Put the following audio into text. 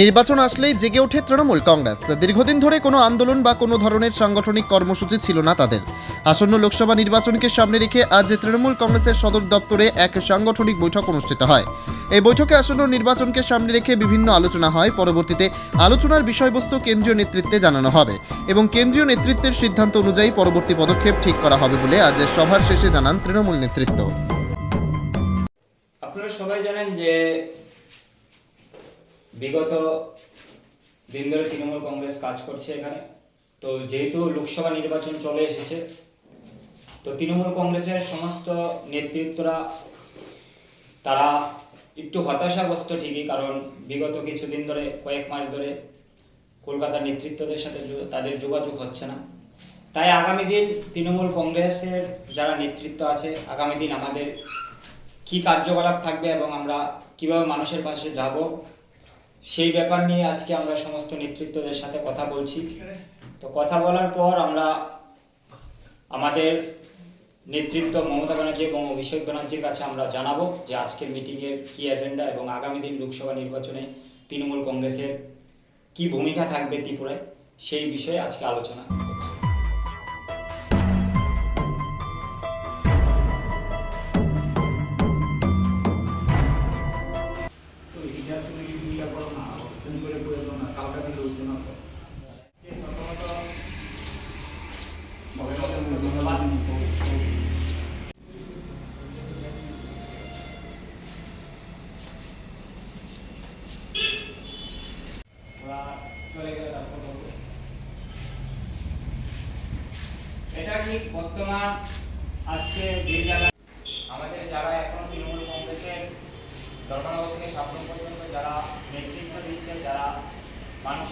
নির্বাচন আসলেই জেগে ওঠে তৃণমূল কংগ্রেস। দীর্ঘদিন ধরে কোনো আন্দোলন বা কোনো ধরনের সাংগঠনিক কর্মসূচি ছিল না তাদের। আসন্ন লোকসভা নির্বাচনকে সামনে রেখে আজ তৃণমূল কংগ্রেসের সদর দপ্তরে এক সাংগঠনিক বৈঠক অনুষ্ঠিত হয়। এই বৈঠকে আসন্ন নির্বাচনকে সামনে রেখে বিভিন্ন আলোচনা হয়। পরবর্তীতে আলোচনার বিষয়বস্তু কেন্দ্রীয় নেতৃত্বে জানানো হবে এবং কেন্দ্রীয় নেতৃত্বের সিদ্ধান্ত অনুযায়ী পরবর্তী পদক্ষেপ ঠিক করা হবে বলে আজ সভার শেষে জানান তৃণমূল নেতৃত্ব। আপনারা সবাই জানেন যে বিগত দিন ধরে তৃণমূল কংগ্রেস কাজ করছে এখানে। তো যেহেতু লোকসভা নির্বাচন চলে এসেছে, তো তৃণমূল কংগ্রেসের সমস্ত নেতৃত্বরা, তারা একটু হতাশাগ্রস্ত ঠিকই, কারণ বিগত কিছুদিন ধরে, কয়েক মাস ধরে কলকাতার নেতৃত্বদের সাথে তাদের যোগাযোগ হচ্ছে না। তাই আগামী দিন তৃণমূল কংগ্রেসের যারা নেতৃত্ব আছে, আগামী দিন আমাদের কি কার্যকলাপ থাকবে এবং আমরা কীভাবে মানুষের পাশে যাব সেই ব্যাপার নিয়ে আজকে আমরা সমস্ত নেতৃত্বদের সাথে কথা বলছি। তো কথা বলার পর আমরা আমাদের নেতৃত্ব মমতা ব্যানার্জি এবং অভিষেক ব্যানার্জির কাছে আমরা জানাব যে আজকের মিটিংয়ের কি এজেন্ডা এবং আগামী দিন লোকসভা নির্বাচনে তৃণমূল কংগ্রেসের কি ভূমিকা থাকবে ত্রিপুরায়, সেই বিষয়ে আজকে আলোচনা। কালকে আমি লড়বো না। এটা কি বর্তমান আজকে যে জায়গায় আমাদের যারা এখনও তৃণমূল কংগ্রেসের ধর্মনগর থেকে সাবরুম পর্যন্ত যারা নেতৃত্ব দিচ্ছে, যারা মানুষের